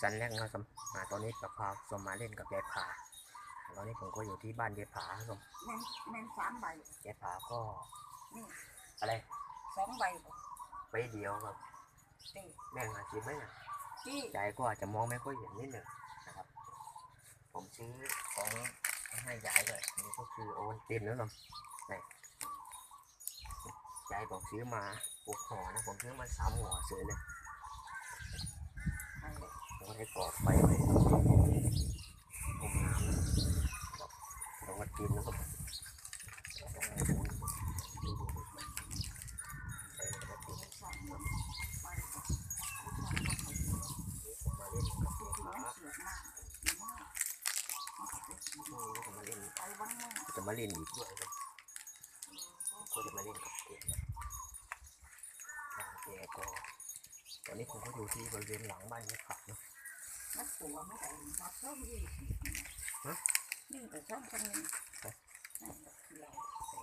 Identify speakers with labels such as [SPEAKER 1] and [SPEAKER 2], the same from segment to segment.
[SPEAKER 1] สันแรกนะครับอ่าตอนนี้กับพาสมมาเล่นกับยายผาตอนนี้ผมก็อยู่ที่บ้านยายผาครับ
[SPEAKER 2] แม่นแม่นสามใบ
[SPEAKER 1] ยายผาก็
[SPEAKER 2] นี่
[SPEAKER 1] อะไร
[SPEAKER 2] สองใบบ่
[SPEAKER 1] ไปเดียวครับ
[SPEAKER 2] เต้
[SPEAKER 1] แม่งอาชีพไหมนะ
[SPEAKER 2] ที่
[SPEAKER 1] ยายก็อาจจะมองไม่ค่อยเห็นนิดหนึ่งนะครับ ผมซื้อของให้ยายด้วยนี่ก็คือโอวันตินนะครับนี่ยายบอกซื้อมาหกห่อนะผมซื้อมาสามห่อเสือเลย
[SPEAKER 2] ไอ้
[SPEAKER 1] ผม ก็ได้กอบไฟไว้ผมน้ำลงมากินแล้วก็ให้ดูดูดูดูเออโอวันติน
[SPEAKER 2] สามใบใบบ่
[SPEAKER 1] นี่ผมมาเล่นกับยผ
[SPEAKER 2] มันเสือกมากดีมากมันน
[SPEAKER 1] ช่วมาเล่น
[SPEAKER 2] ไปบ้างมั้ง
[SPEAKER 1] จะมาเล่นอีกด้วยครับก็จะมาเล่นกับเกมนะทางเกก็ตอนนี้ผมก็อยู่ที่บริเวณหลังบ้านนี้ครับเนาะ
[SPEAKER 2] นักตัวไม่ได้มาเท่านี้
[SPEAKER 1] ฮะ
[SPEAKER 2] ยิ่แต่ช่างคนนี้ก็คือเรา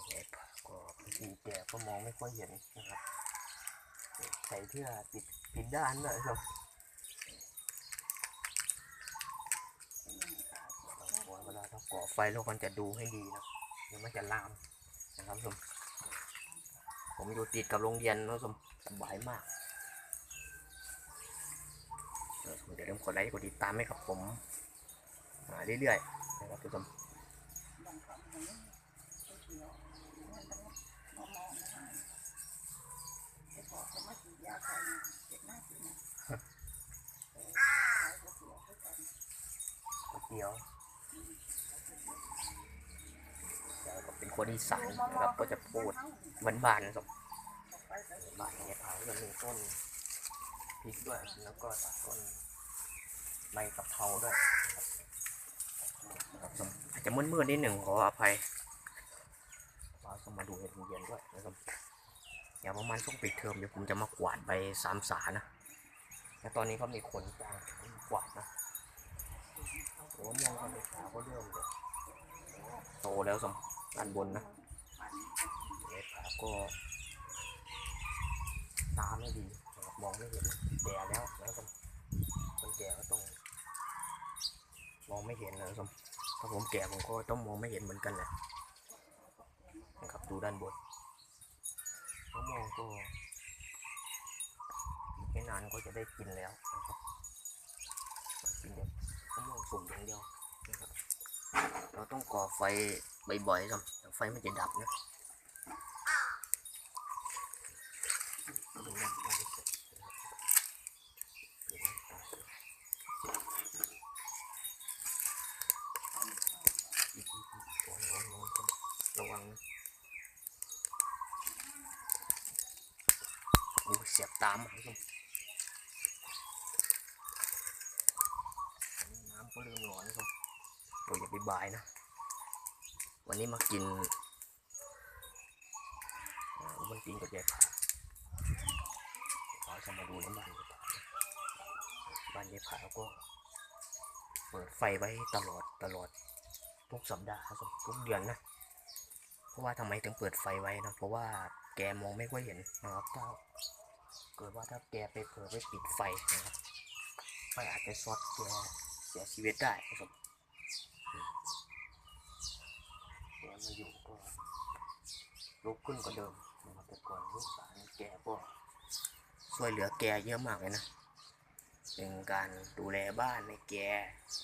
[SPEAKER 1] แก็บางทีแกก็มองไม่ค่อยเห็นนะครับ ใส่เสื้อปิดปิดด้านด้วยครับ
[SPEAKER 2] เป็นยังไงตายเสีย
[SPEAKER 1] โอ้ยเวลาเราก่อไฟเราควรจะดูให้ดีนะเดี๋ยวมันจะลามนะครับผู้ชมผมอยู่ติดกับโรงเรียนนะผู้ชมสบายมากเออเดี๋ยวเริ่ มกดไลค์กดติดตามให้กับผมมาเรื่อยๆนะครับ
[SPEAKER 2] ทำอย่างนี้ก็คือเรามันต้องมองมองนะไอ้พอเขามาฉีดยาใส่เจ็บหน้าจีนเออใช้ก็เสียวก็
[SPEAKER 1] เป็นคนอีสานนะครับก็จะพูดบ้านๆนะครับบานเนี่ยเผาจะมีต้นพริกด้วยแล้วก็ต้น ใบกะเพราด้วยนะครับนะครับอาจจะมืดๆนิดหนึ่งขออภัยเราต้องมาดูเห็ดเย็นๆด้วยนะครับอย่างประมาณช่วงปิดเทอมเดี๋ยวผมจะมากวาดใบสามสานะแล้วตอนนี้ก็มีคนจ้างผมกวาดนะโอ้มองกันเลยขาก็เริ่มเลยโตแล้วสมด้านบนนะเลยขาก็ตาไม่ดีนะครับมองไม่เห็นแก่แล้วแล้วสมคนแก่ก็ต้อง มองไม่เห็นนะสมถ้าผมแก่ผมก็ต้องมองไม่เห็นเหมือนกันแหละนะครับดูด้านบนมะม่วงก็ไม่นานก็จะได้กินแล้วนะครับกินเดียวมะม่วงสุกอย่างเดียวนะครับเราต้องก่อไฟบ่อยๆครับไฟมันจะดับนะ ระวังนะโอ้เสียบตามครับน้ำก็เริ่มร้อนครับโอ้ยอย่าไปบายนะ วันนี้มากินอ่าอุบันตินกับยายผาเราจะมาดูน้ำบ้านยายผานะบ้านยายผาก็เปิดไฟไว้ตลอดตลอดทุกสัปดาห์ครับทุกเดือนนะ ราะว่าทำไมถึงเปิดไฟไว้นะเพราะว่าแกมองไม่ค่อยเห็นนะครับถ้าเกิดว่าถ้าแกไปเผลอไปปิดไฟนะครับไฟอาจจะช็อตแกเสียชีวิตได้นะครับแกมาอยู่ก็ลุกขึ้นกว่าเดิมนะครับแต่ก่อนลูกสาวนี่แกก็ช่วยเหลือแกเยอะมากเลยนะเป็นการดูแลบ้านในแก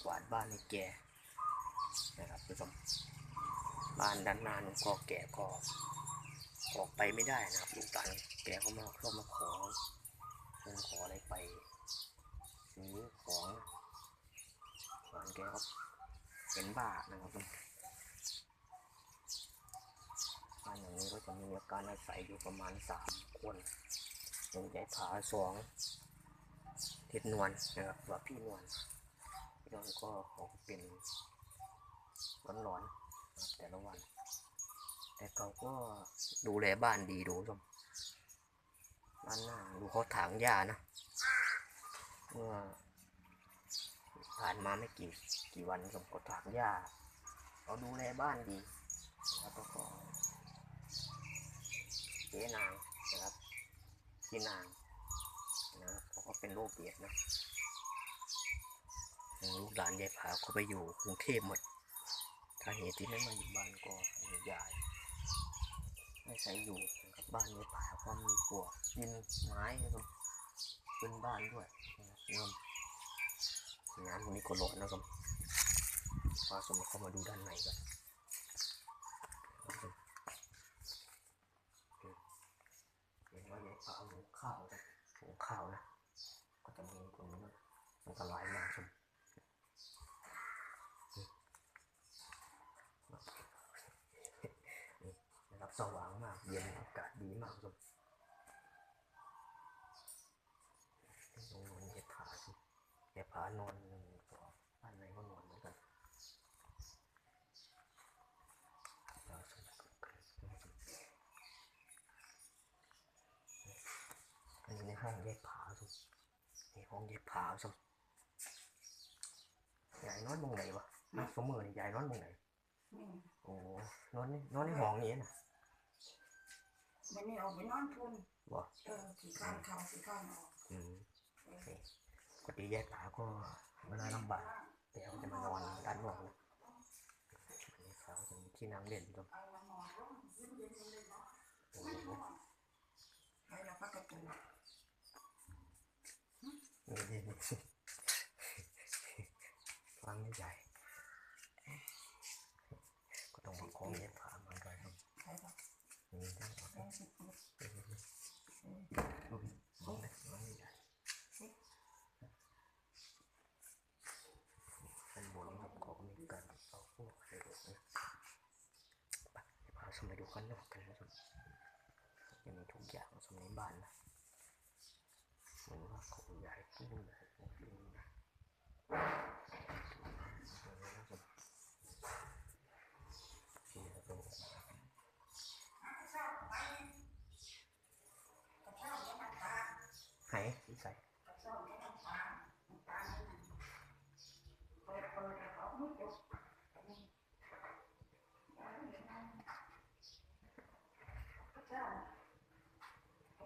[SPEAKER 1] กวาดบ้านในแกนะครับผู้ชม บ้านด้านหน้านี่ก็แก่ก็ออกไปไม่ได้นะครับลูกตาแกก็มาเข้ามาขอเงินขออะไรไปซื้อของหลานแกก็เป็นบ้านะครับบ้านอย่างนี้ก็จะมีอาการอาศัยอยู่ประมาณสามคนหนึ่งใจผาสองทิศนวลนะครับว่าพี่นวลพี่นวก็เขาเป็นร้อนๆ แต่ละวัน แต่เขาก็ดูแลบ้านดีดูชมบ้านหน้าดูเขาถางหญ้านะเมื่อผ่านมาไม่กี่กี่วันผมก็ถางหญ้าเราดูแลบ้านดีแล้วก็เจ๊นางนะครับพี่นางนะเขาก็เป็นโรคเบียดนะลูกหลานยายผาเขาไปอยู่กรุงเทพหมด ถ้าเหตุที่ไม่มาอยู่บ้านก็ให้ยายให้ใช้อยู่นะครับบ้านยายผาก็มีปวกกินไม้นะครับเป็นบ้านด้วยนะครับงานวันนี้ก็ร้อนนะครับฟ้าสมเข้ามาดูด้านในกันเห็นว่ายายผาหุงข้าวนะหุงข้าวนะ ก็จะมีตรงนี้มันก็ไหลมาชมนี่นะครับสว่างมาก เย็นอากาศดีมากชมตรงนั้นเย็บผาสิเย็บผานอนหนึ่งสองบ้านไหนก็นอนเหมือนกันเราชมกันอันนี้ใน ห้องเย็บผาชมนี่ห้องเย็บผ้าสมยายนอนมองไหนวะนักสมือนี่ยายนอนมองไหน
[SPEAKER 2] นี่
[SPEAKER 1] โอ้นอนนี่นอนในห้องนี้นะ
[SPEAKER 2] มันนี่ออกไปนอนพุ่น
[SPEAKER 1] บ่
[SPEAKER 2] เออขี่ข้างเขาขี่ข้างออก
[SPEAKER 1] อืมนี่ปกติแยกผ้าก็เวลาลำบากแต่เขาจะมานอนด้านนอกนะนี่เขาจะมีที่นั่งเล่นครับ
[SPEAKER 2] เอามานอนร่มเย็นเย็นเลยเนาะ
[SPEAKER 1] โอ้
[SPEAKER 2] ไม่
[SPEAKER 1] โห
[SPEAKER 2] นี่นี่
[SPEAKER 1] ฟังไม่ใหญ่ ก็ต้องมาคองเย็บผ้ามันไปครับ
[SPEAKER 2] ใช่ปะ
[SPEAKER 1] นี่ได้หมด
[SPEAKER 2] ได้สิบคน
[SPEAKER 1] อุ้ยมองได้มองไม่ใหญ่อันบนครับขาก็มีการเอาพวกอะไรแบบนี้ไปเดี๋ยวพาสมัยดูข้างนอกกันนะครับจะมีทุกอย่างสมัยบ้านนะเหมือนว่าเขาใหญ่ ขึ้นนะนี่นะครับ ไหนที่ใส่
[SPEAKER 2] เปิดเปิดเขาไม่จบเจ้า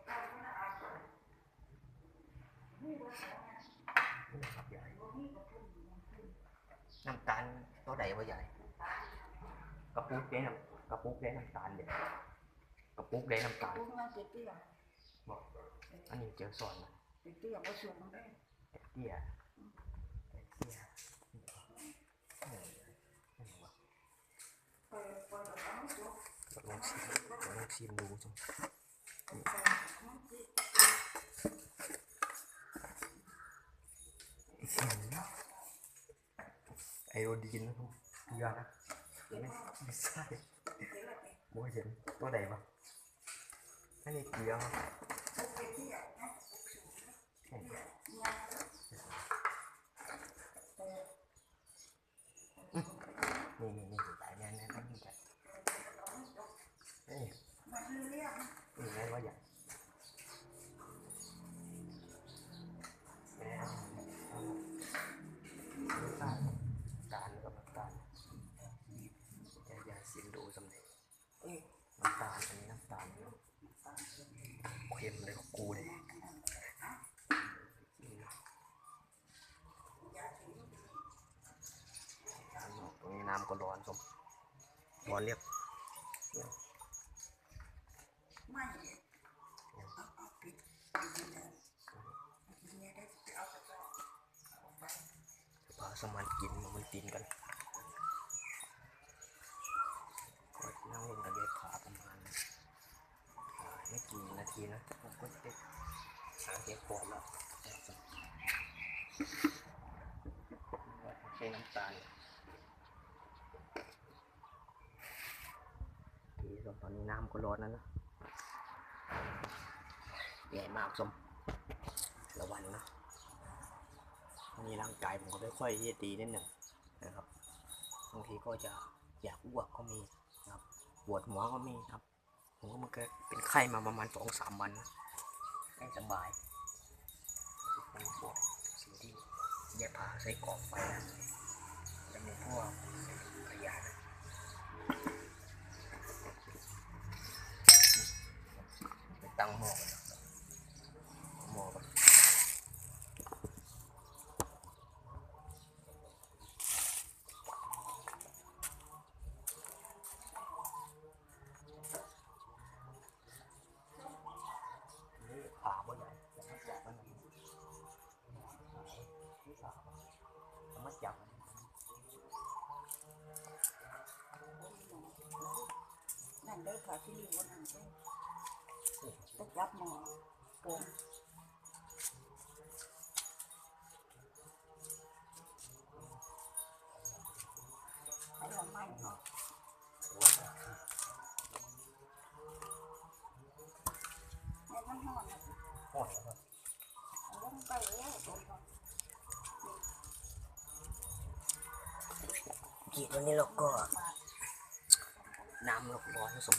[SPEAKER 2] เจ้าไม่อาบนี่ว่าสอง
[SPEAKER 1] นี่ครับใหญ่
[SPEAKER 2] วันนี้ก็พุ่งมันพุ่ง
[SPEAKER 1] น้ำตาลเท่าไหร่วะใหญ่กระปุกได้น้ำกระปุกได้น้ำตาลเด็ดกระปุกได้น้ำตาล
[SPEAKER 2] พุ่งมาเตี้ย
[SPEAKER 1] บอกอันนี้เจอสอนนะ
[SPEAKER 2] เตี้ยก็สูงได้
[SPEAKER 1] แต่เตี้ยแต่เตี้ยเออนั่นวะ
[SPEAKER 2] เปิดเปิดเขาไม่จบ
[SPEAKER 1] ลองชิมลองชิมดูจัง
[SPEAKER 2] เปิดมันติด
[SPEAKER 1] ไอโอดีนนะครับเกลือนะเห็นไหมไม่ใช่
[SPEAKER 2] เดี๋ยวเราไป
[SPEAKER 1] โมเห็นตัวไหนบ้างอันนี้เกลือครับ
[SPEAKER 2] พุ่งไปเตี้ยนะ
[SPEAKER 1] ใช่
[SPEAKER 2] ยังเปิด
[SPEAKER 1] นี่นี่นี่ใส่แน่แน่ อน
[SPEAKER 2] เรียก
[SPEAKER 1] ไม่เอาเอา
[SPEAKER 2] ปิดปิดเลยเนี่ยได้เอาไปก่อนเอาไป
[SPEAKER 1] พาสมานกินมันตีนกันก็นั่งเล่นกับเด็กขาประมาณอ่าไม่กี่นาทีนะผมก็จะได้หาเด็กปวดแล้วใช้น้ำตาลทีสมตอ น้ำก็ร้อนแล้วนะใหญ่มากสมระวังนะวันนี้ร่างกายผมก็ไม่ค่อยที่จะดีนิดหนึ่งนะครับบางทีก็จะอยากอ้วกก็มีนะครับปวดหัวก็มีครับ ผมก็มันก็เป็นไข้มาประมาณสองสามวันนะไม่สบายปวกสิ่งที่แย่ผ่าใส่กรอกไปนะจะมีพวก tăng hồ hồ mất chồng làm đây phải cái liều của nàng กันนั่น
[SPEAKER 2] เลยค่ะที่รีวันนั้นเลยไปจับมอปงให้เราไม่เนาะแม่มันนอนนะ
[SPEAKER 1] ห่อนแล้วครับ
[SPEAKER 2] เอาลงไปแล้วโดนเขา
[SPEAKER 1] กีดวันนี้เราก็น้ำเราร้อนนะสม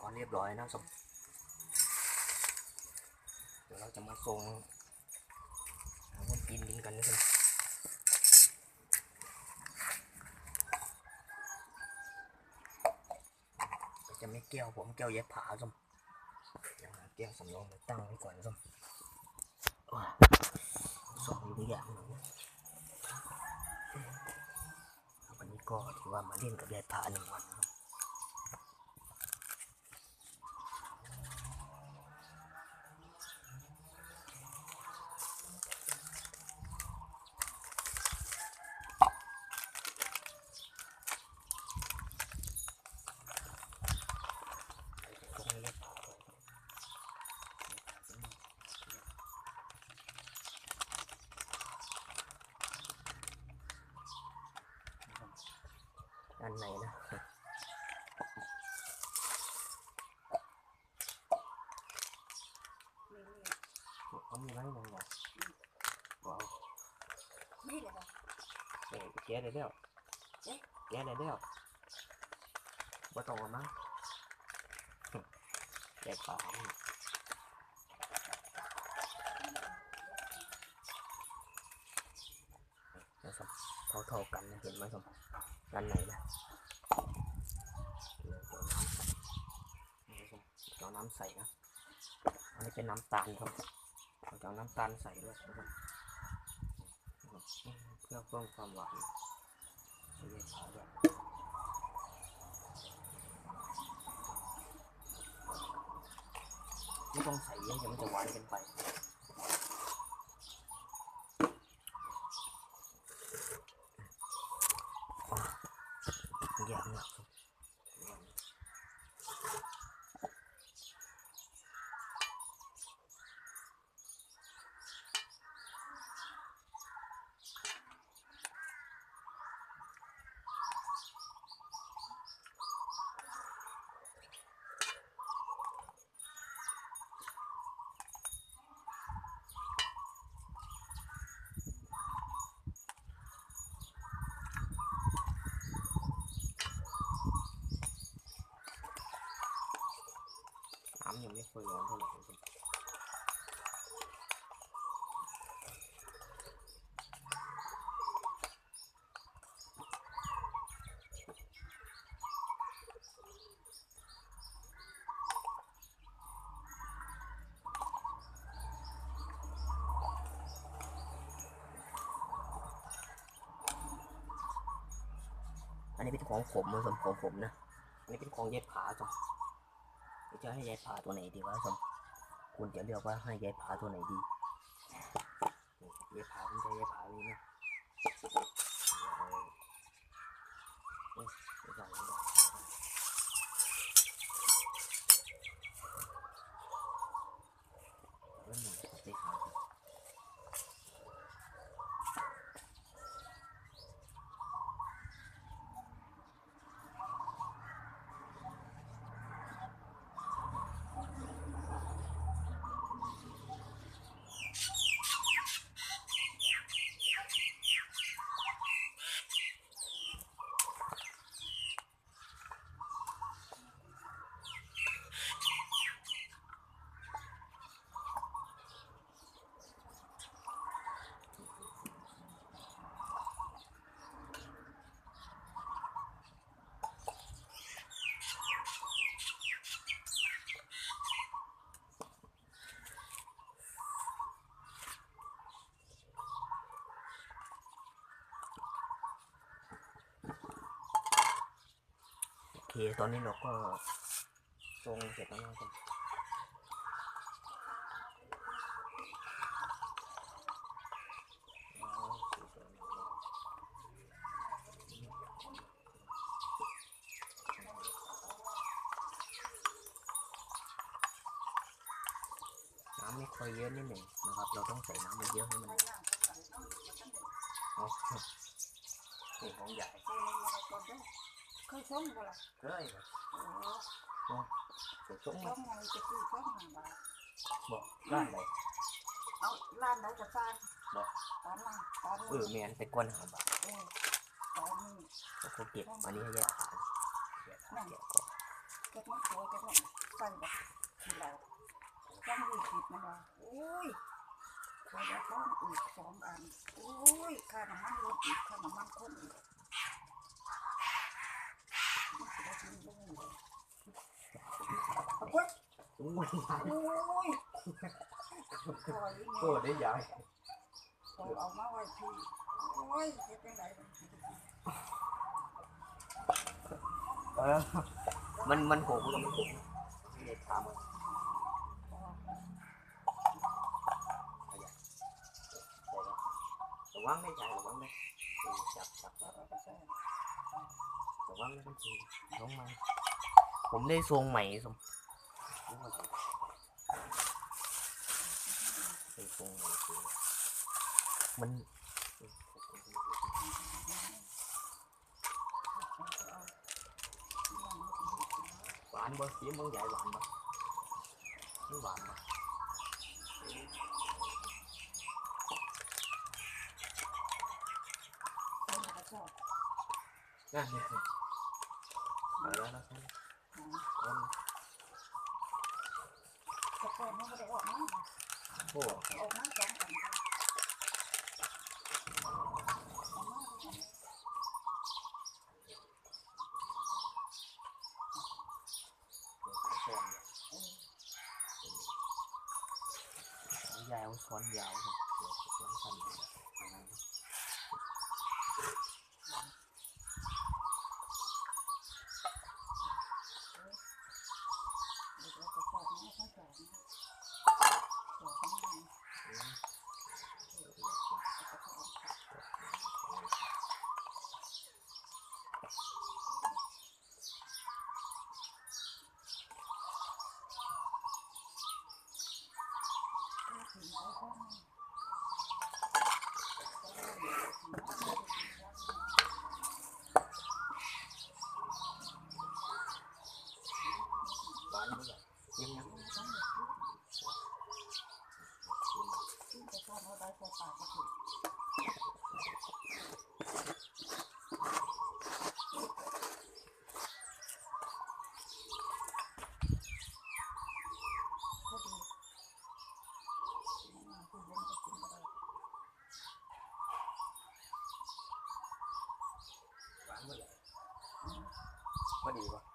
[SPEAKER 1] ร้อนเรียบร้อยนะสม เราจะมาส่งหาคนกินกินกันนะสมก็จะไม่แก้วผมแก้วเย็บผาสมเดี๋ยวหาแก้วสำรองมาตั้งไว้ก่อนนะสมว้าส่งอยู่อย่างเลยวันนี้ก็ถือว่ามาเล่นกับยายผาหนึ่งวันนะครับตรงนี้ยายผาเลยด้านในนะ
[SPEAKER 2] นี่
[SPEAKER 1] เขามีไว้ยังไงว้าว
[SPEAKER 2] นี่เลยนะ
[SPEAKER 1] เอ้ยแกะได้แล้วแกะได้แล้วบ่ต้องเอามั้งแกะปลานะครับเท่าๆกันนะเห็นไหมครับด้านไหนนะเดี๋ยวน้ำใส่นี่ครับเอาน้ำใส่นะอันนี้เป็นน้ำตาลครับเราจะเอาน้ำตาลใส่ด้วยนะครับ เพื่อเพิ่มความหวานใส่เยอะขาด้วยไม่ต้องใส่เยอะเดี๋ยวมันจะหวานเกินไปอะแยกหนักครับน้ำยังไม่ค่อยร้อนเท่าไหร่ครับอั นนี้เป็นของผมมันสมของผมนะอันนี้เป็นของเย็บผาจ้ะจะให้ยายผาตัวไหนดีวะสมคุณจะเลือกว่าให้ยายผาตัวไหนดียายผาคุณจะยายผานี้นะเอ้ยไม่ได้ไม่ได้ไม่ได้แล้วหนูจะไปหาโอ เค ตอนนี้เราก็ทรงเสร็จแล้วนะครับ ค่อยเยอะนิดหนึ่งนะครับ เราต้องใส่น้ำเยอะๆให้มัน
[SPEAKER 2] ใส่น้ำใส่น้ำมันต้องเดือด
[SPEAKER 1] เอานี่ของใหญ่
[SPEAKER 2] ใส่ลงมาก่อนเด้อเคยชมบ่ล่ะ
[SPEAKER 1] เฮ้ย
[SPEAKER 2] โอ้
[SPEAKER 1] ใส่ชง
[SPEAKER 2] ช
[SPEAKER 1] มาม
[SPEAKER 2] ไงจะซื้อชมหาบาท
[SPEAKER 1] บอก ร้านไหน
[SPEAKER 2] เอาร้านไหนก็สร้าง
[SPEAKER 1] บอก
[SPEAKER 2] ตอนนั้นตอน
[SPEAKER 1] เอ
[SPEAKER 2] นี้
[SPEAKER 1] อแมนแต่ก้อนหาบาท
[SPEAKER 2] เออตอนนี้
[SPEAKER 1] แล้วก็เก็บอันนี้ให้ยายขานยายขานแกะก่อน
[SPEAKER 2] เก็บมันโตจะได้ใส่แบบที่เราต้องรีบหยิบมันว่าโอ้ยขายได้ก้อนอีกสองอันโอ้ยค่าน้ำมันรถอีกค่าน้ำมันคนอีกมันสิได้กินลูกเลยเอาเว้ย
[SPEAKER 1] โอ้ย
[SPEAKER 2] โอ้ย ปล่อย
[SPEAKER 1] โอ้ได้ยาย
[SPEAKER 2] โตเอามาไว้พี่โอ้ยเฮ็ดจังไดมันสิได้กิน
[SPEAKER 1] เออมันมันโหกแล้วมันโหกไม่ได้ถามอะ
[SPEAKER 2] อ๋อ
[SPEAKER 1] ระวังได้ใจระวังได้เออจับจับ
[SPEAKER 2] แล้วเราก็ใส่
[SPEAKER 1] ระวังได้ทันทีน้องมาผมได้ทรงใหม่สมได้ทรงใหม่คือ มันหวานบ่สีมันใหญ่หวานบ่ไม่หวานบ่นั่นเนี่ยมาแอ
[SPEAKER 2] กมาสองอัน
[SPEAKER 1] แซ่บ
[SPEAKER 2] เออ
[SPEAKER 1] เนี่ยยายเอาช้อนยาวครับเดี๋ยวช้อนสั้นเลยนะ
[SPEAKER 2] เดี๋ยวเราจะสอบนะทั้งสองนะสอบทั้งนั้น
[SPEAKER 1] อืม หวานด้วยยิ้มนะ หวานด้วยมา ดีวะ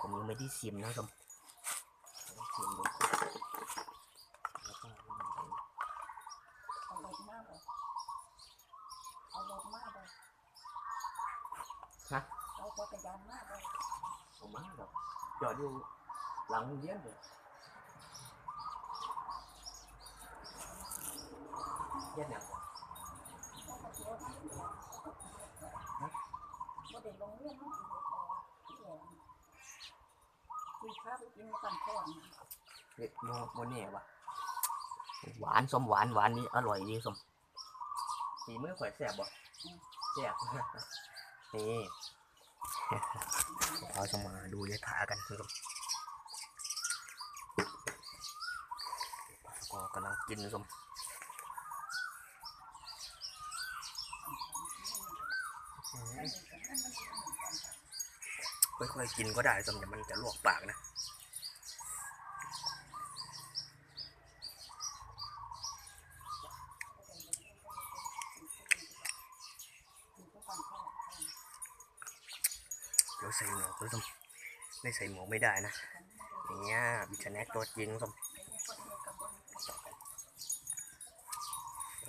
[SPEAKER 1] ของผมยังไม่ได้ชิมนะครับต้องชิมดูแล้วก็
[SPEAKER 2] เอารถมากเลยเอารถมากเลย
[SPEAKER 1] ฮะ
[SPEAKER 2] เอาจักรยานมากเลย
[SPEAKER 1] เอามาแบบจอดอยู่หลังโรงเรียนเลยเย็นเนี่ยง
[SPEAKER 2] เอามาเที่ยวมาเที่ยวบ่ได้ลงเรื่องมันสิเฮ็ดเอาเที่ยว คุยข้าวไปกินกันก่อน
[SPEAKER 1] เด็ดโมโมเน่วะหวานสมหวานหวานนี่อร่อยดีสมสีมือข่อยแสบบ่แสบนี่เราจะมาดูยายผากันครับก็กำลังกินสม
[SPEAKER 2] เมันมันเหมือ ค่
[SPEAKER 1] อยๆกินก็ได้สมเดี๋ยวมันจะลวกปากนะเดี๋ยวใส่หมวกก็ต้องไม่ใส่หมวกไม่ได้นะอย่างเงี้ยบิชแนกตัวจริงสม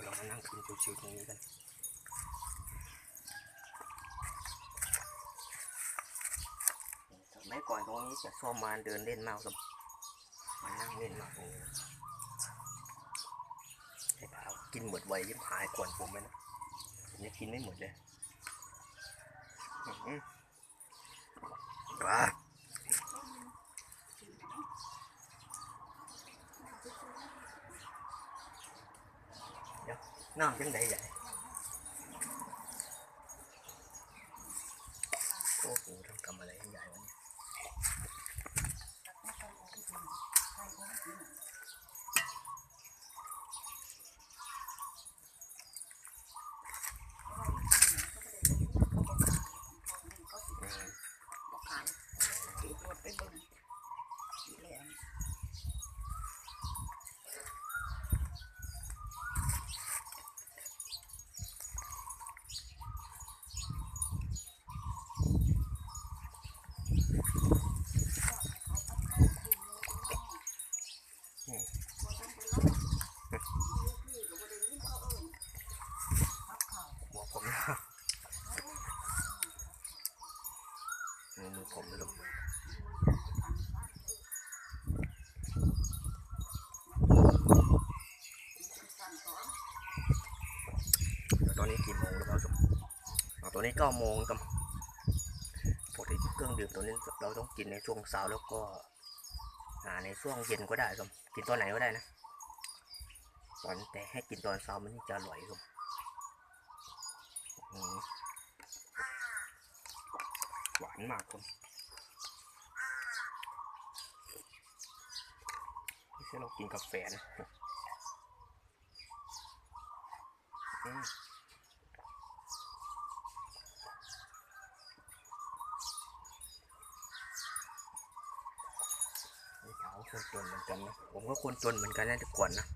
[SPEAKER 1] เรามานั่งกินชิวๆตรงนี้กัน มัยก่อนตรงนี้จะชอบมาเดินเล่นมากสมมานั่งเล่นมากตรงนี้ไอ้ผากินหมดไวยิ่งหายกวนผมเลยนะผมยังกินไม่หมดเลยอื้อหือว้าเดี๋ยวน้ำจังใดใหญ่โอ้โหต้องทำอะไรให้ใหญ่วะเนี่ยอืม
[SPEAKER 2] บอกขายตีรถไปเบิ่งทีแหลม
[SPEAKER 1] หัวผมนะมือมือ ผมลงตอนนี้กี่โมงหรือเปล่าสมตอนนี้เก้าโมงกับปกติเครื่องดื่มตัวนี้เราต้องกินในช่วงเช้าแล้วก็ในช่วงเย็นก็ได้สมกินตอนไหนก็ได้นะตอนแต่ให้กินตอนเช้ามันจะอร่อยสมอืม หวานมากครับไม่ใช่เรากินกาแฟนะนี่เขาคนจนเหมือนกันนะ ผมก็คนจนเหมือนกันนะแต่ก่อนนะ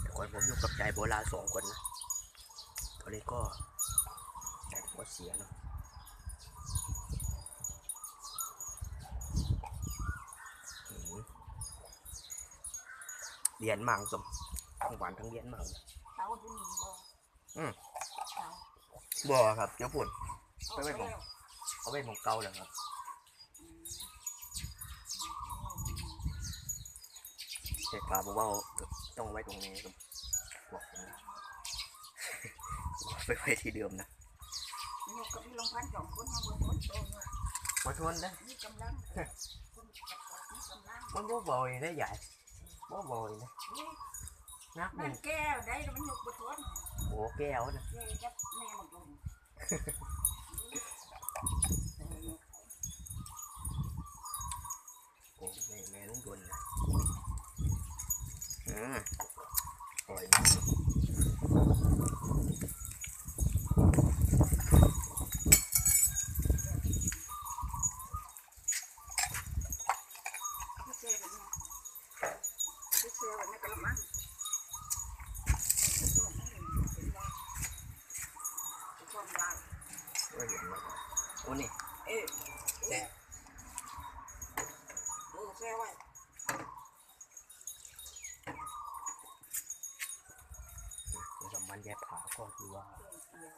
[SPEAKER 1] แต่ก่อนผมอยู่กับยายโบราณสองคนนะ ตอนนี้ก็ยายผมก็เสียเนาะอืม เรียนมากสมทั้งหวานทั้งเรียนมากเลย
[SPEAKER 2] เต้าที่มีบ่
[SPEAKER 1] อืม
[SPEAKER 2] เต้า
[SPEAKER 1] บ่ครับเจ้าปุ่น
[SPEAKER 2] เอาไปแล้ว
[SPEAKER 1] เอาไว้ของเก่าเลยครับเด็กปลาบอกว่าต้องไว้ตรงนี้ครับบอกผมนะไปไว้ที่เดิมนะ
[SPEAKER 2] นี่ก็มีลงพันสองคนมาบนรถโตเนาะ
[SPEAKER 1] มาทวนนะ
[SPEAKER 2] นี่กำลังคนจับปอกนี่กำลัง
[SPEAKER 1] มันบ่บ่อยได้ใหญ่ บ่บ่อยนะ
[SPEAKER 2] นี่
[SPEAKER 1] นักห
[SPEAKER 2] บ้า
[SPEAKER 1] นึ่
[SPEAKER 2] น
[SPEAKER 1] ง
[SPEAKER 2] แก้วได้แล้วมันยกบทวน
[SPEAKER 1] โอ้แก้วนะ
[SPEAKER 2] แก้จับแม่หมดลง
[SPEAKER 1] โอ้แม่แม่ลุงดวนนะอืมอร่อยมาก
[SPEAKER 2] พี่เซ่แบบนี้พี่เซ่แบบนี้กระมังความยาว
[SPEAKER 1] ก็เห็นมาโอ้นี่
[SPEAKER 2] เอ๊ะแซ่เออแซ่ไว้
[SPEAKER 1] ในสมบันแยกผาก็คือว่า
[SPEAKER 2] เดี๋ยว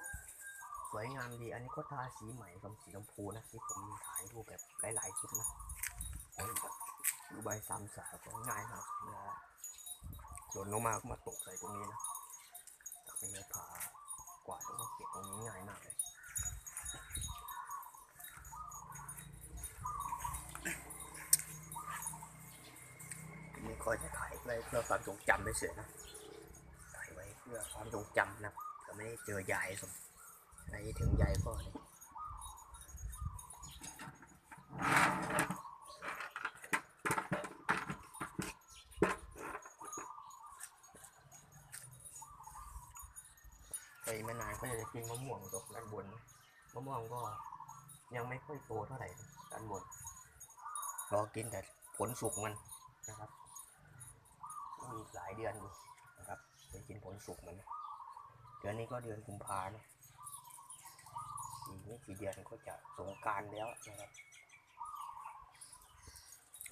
[SPEAKER 1] สวยงามดี อั นนี้ก็ทาสีใหม่กับสีชมพูนะที่ผมถ่ายรูปแบบหลายๆคลิปนะดูใบสามสาก็ง่ายมากเวลาหล่นลงมาก็มาตกใส่ตรงนี้นะตักไปในผากวาดแล้วก็เก็บตรงนี้ง่ายมากเลยนี่ก็จะถ่ายไว้เพื่อความทรงจำเฉยๆนะถ่ายไว้เพื่อความทรงจำนะจะไม่เจอยายสม ในถึงยายก็นี่ไปมานานก็จะกินมะม่วงตกด้านบนมะม่วงก็ยังไม่ค่อยโตเท่าไหร่ด้านบนรอกินแต่ผลสุกมันนะครับมีอีกหลายเดือนอยู่นะครับไปกินผลสุกมันเดือนนี้ก็เดือนกุมภาเนอะอีก ไม่กี่เดือนก็จะสงกรารแล้วนะครับ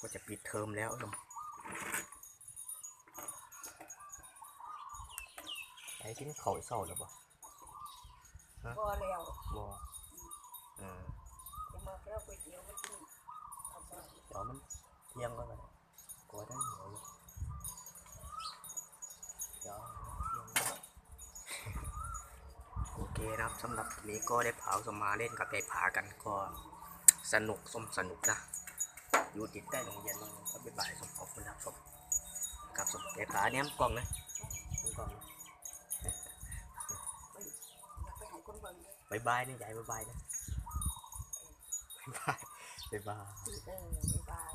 [SPEAKER 1] ก็จะปิดเทอมแล้วนะไปกินข้าวเศร้าแล้วบ่
[SPEAKER 2] พอแล้ว
[SPEAKER 1] บ่อ่า
[SPEAKER 2] จะมาแก้วก๋วยเตี๋ยวมากินเอาไป
[SPEAKER 1] เดี๋ยวมันเที่ยงก็ได้กลัวได้เหนียวอยู่เดี๋ยวเที่ยงก็โอเค นะครับสำหรับนี้ก็ได้พาสมาเล่นกับยายผากันก็สนุกสมสนุกนะ อยู่ติดใต้โรงเรียนมันก็บ๊ายบายสมขอบคุณครับสมกับสมยายผาเนี่ยกล้องนะกล้องนะ
[SPEAKER 2] ไปอยากไปให้คนเบิ่งเลย
[SPEAKER 1] บายบายนะยายบายบายนะบายบายบาย
[SPEAKER 2] บ๊ายบาย